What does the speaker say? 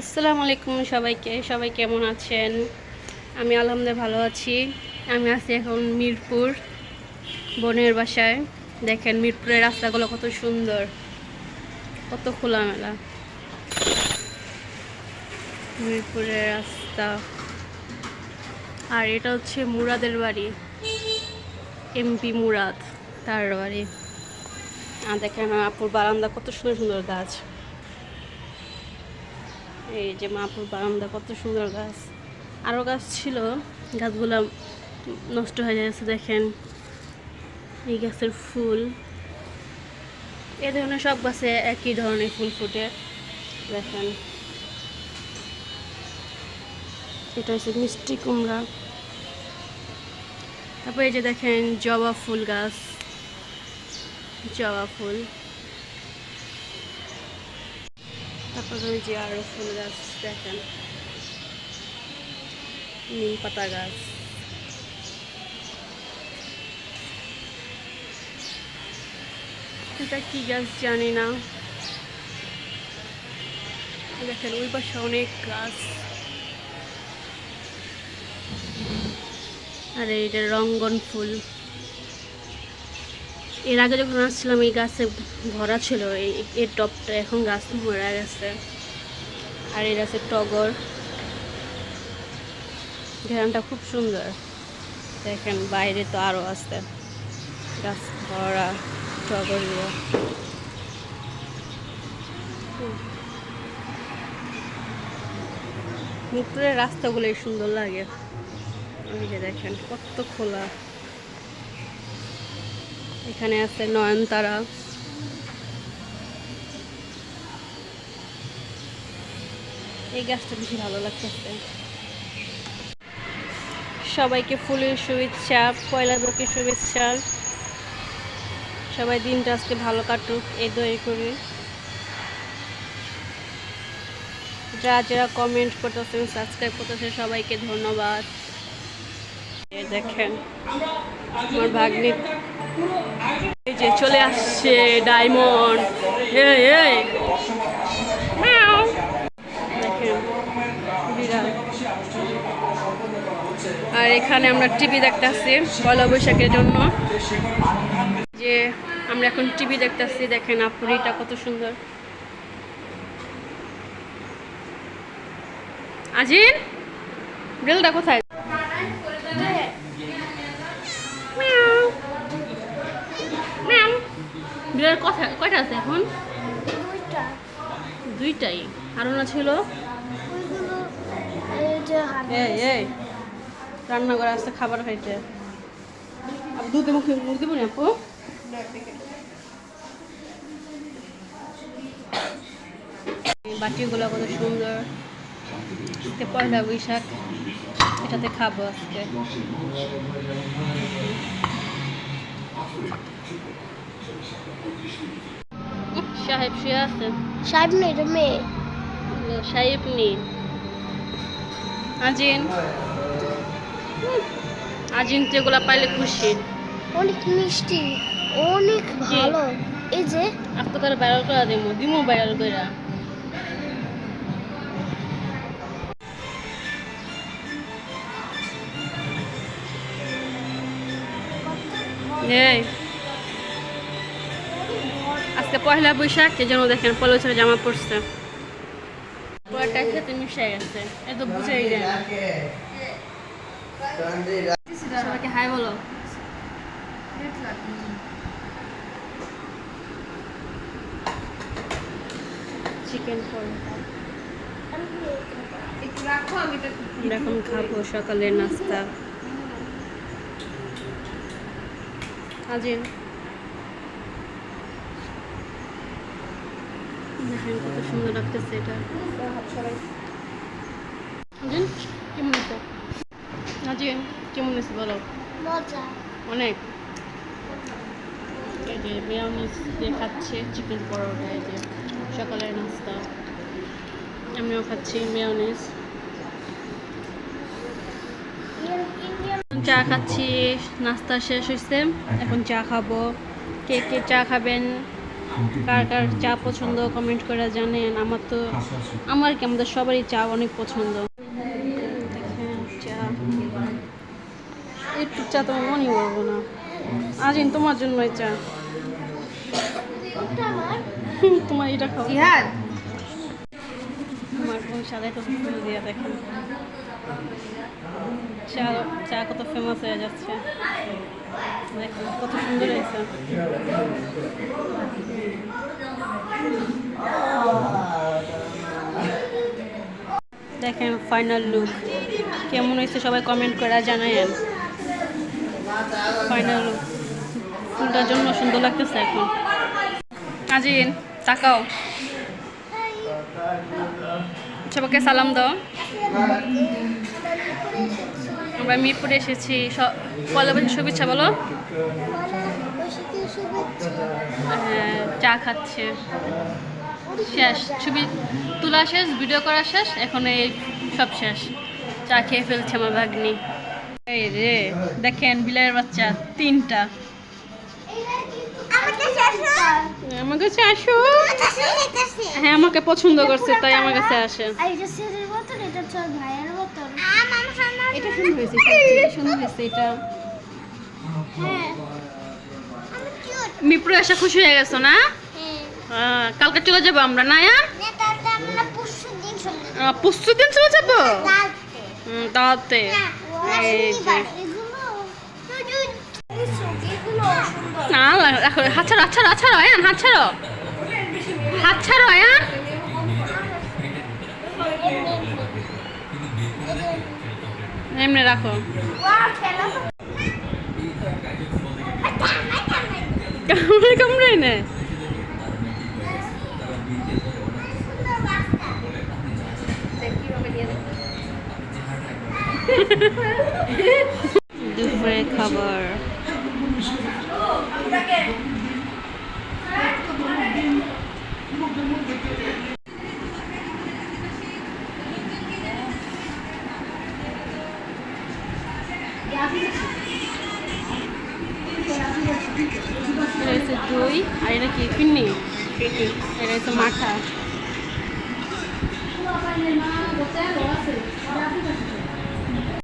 আসসালামু আলাইকুম সবাইকে। সবাই কেমন আছেন? আমি আলহামদুলিল্লাহ ভালো আছি। আমি আছি এখন মিরপুর, বোনের বাসায়। দেখেন মিরপুরের রাস্তাগুলো কত সুন্দর, কত খোলামেলা। মিরপুরের রাস্তা। আর এটা হচ্ছে মুরাদের বাড়ি। এমপি মুরাদ, তার বাড়ি। আর দেখেন আপুর বারান্দা কত সুন্দর সুন্দর গাছ। এই যে মাপুর বারান্দা, কত সুন্দর গাছ। আরও গাছ ছিল, গাছগুলো নষ্ট হয়ে যাচ্ছে, দেখেন। এই গাছের ফুল। এ ধরনের সব গাছে একই ধরনের ফুল ফুটে, দেখেন। এটা হচ্ছে মিষ্টি কুমড়া। তারপরে এই যে দেখেন, জবা ফুল গাছ। জবা ফুল। তারপরে যে আরও ফুল গাছ দেখেন। নিম পাতা গাছ। এটা কি গাছ জানি না। দেখেন, ওই পাশে অনেক গাছ। আর, এটা রঙ্গন ফুল। এর আগে যখন আসছিলাম, এই গাছে ভরা ছিল, এই এর টপটা এখন গাছ মরা গেছে। আর এই গাছের টগর। ঘেরানটা খুব সুন্দর। দেখেন, বাইরে তো আরও আছে। গাছ ভরা টগর দিয়ে মিরপুরের রাস্তাগুলোই সুন্দর লাগে। যে দেখেন, কত খোলা। এখানে আছে নয়নতারা। এই গাছটা বেশি ভালো লাগতেছে। সবাইকে ফুলের শুভেচ্ছা, পয়লা বৈশাখের শুভেচ্ছা। সবাই দিনটা আজকে ভালো কাটুক, এই দই করি। যারা যারা কমেন্ট করতেছেন সাবস্ক্রাইব করতেছেন, সবাইকে ধন্যবাদ। দেখেন, আমার ভাগ্নি। এই যে চলে আসছে ডায়মন্ড। দেখেন আর এখানে আমরা টিভি দেখতেছি পয়লা বৈশাখের জন্য। যে আমরা এখন টিভি দেখতেছি, দেখেন আপুরিটা কত সুন্দর। আজিন, বিড়ালটা কোথায়? এখন? দুইটাই। আরও না ছিল এই এই। রান্না করে আসতে খাবার খাইতে। দুধে মুখে মুখ দিব না আপু? বাটিগুলো কত সুন্দর। আজকে পয়লা বৈশাখ। এটাতে খাব আজকে। সাহেব শুয়ে আছে সাহেব না এটা মেয়ে সাহেব নেই আজিন আজিন তো এগুলা পাইলে খুশি অনেক মিষ্টি অনেক ভালো। এই যে আজকে তার ভাইরাল করে দিমু দিমু ভাইরাল করে। এই। আজকে পয়লা বৈশাখ, এই জন্য দেখেন পয়লা বৈশাখে জামা পড়ছে খেতে এত বলো। চিকেন এখন খাব সকালের নাস্তা। আজিন দেখেন কত সুন্দর লাগতেছে এটা। কেমন কেমন আছে বলো? অনেক। এই যে মেয়নিস দিয়ে খাচ্ছে চিকেন পরোটা এই যে সকালের নাস্তা। আমিও খাচ্ছি মেয়নিস চা খাচ্ছি নাস্তা শেষ হয়েছে এখন চা খাব। কে কে চা খাবেন? কার কার চা পছন্দ কমেন্ট করে জানেন। আমার তো আমার কি আমাদের সবারই চা অনেক পছন্দ। চা। একটু চা তোমার মনে করব না। আজিন তোমার জন্যই চা। তোমার এটা খাও। আমার বোন সাদা তো দিয়ে দেখেন। চা চা কত ফেমাস হয়ে যাচ্ছে। কত সুন্দর হয়েছে। দেখেন ফাইনাল লুক কেমন হয়েছে সবাই কমেন্ট করে জানায়েন। ফাইনাল লুক ফুলটার জন্য সুন্দর লাগতেছে এখন। আজিন তাকাও। সবাইকে সালাম দাও। আমরা মিরপুরে এসেছি। স- পয়লা বৈশাখ শুভেচ্ছা বলো। হ্যাঁ, চা খাচ্ছে। শেষ ছবি তোলা শেষ ভিডিও করা শেষ এখন এই সব শেষ। চা খেয়ে ফেলছে আমার ভাগ্নি। এই রে দেখেন বিলাইয়ের বাচ্চা তিনটা। কাছে আসো হ্যাঁ আমাকে পছন্দ করছে তাই আমার কাছে আসে। এটা সুন্দর হয়েছে সুন্দর হয়েছে এটা। হ্যাঁ মিরপুরে এসে খুশি হয়ে গেছো না? আহ, কালকে চলে যাব আমরা না পরশু দিন চলে যাব? তাতে না হাত ছাড়ো হাত ছাড়ো হাত ছাড়ো হাত ছাড়ো। হাত ছাড়ো এমনি রাখো। নে। দুপুরে খাবার। এটা হচ্ছে দই আর এটা কি? পিন্নি। এটা হচ্ছে মাঠা